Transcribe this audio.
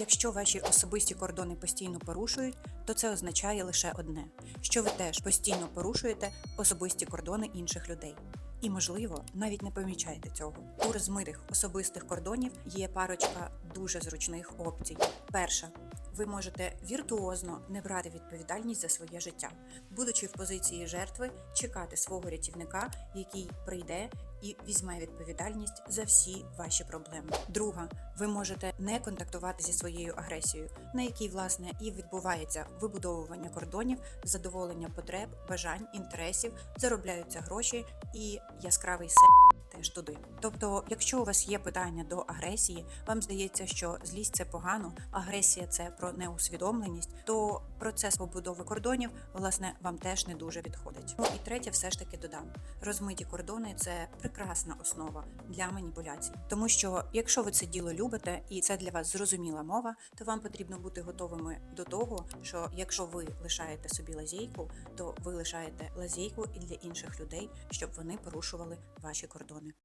Якщо ваші особисті кордони постійно порушують, то це означає лише одне: що ви теж постійно порушуєте особисті кордони інших людей. І, можливо, навіть не помічаєте цього. У розмитих особистих кордонів є парочка дуже зручних опцій. Перша. Ви можете віртуозно не брати відповідальність за своє життя, будучи в позиції жертви, чекати свого рятівника, який прийде і візьме відповідальність за всі ваші проблеми. Друга, ви можете не контактувати зі своєю агресією, на якій власне і відбувається вибудовування кордонів, задоволення потреб, бажань, інтересів, заробляються гроші і яскравий се теж туди. Тобто, якщо у вас є питання до агресії, вам здається, що злість це погано, агресія це про неусвідомленість, то процес побудови кордонів власне вам теж не дуже підходить. Ну і третє, все ж таки додам: розмиті кордони це прекрасна основа для маніпуляцій, тому що якщо ви це діло любите і це для вас зрозуміла мова, то вам потрібно бути готовими до того, що якщо ви лишаєте собі лазейку, то ви лишаєте лазейку і для інших людей, щоб вони порушували ваші кордони.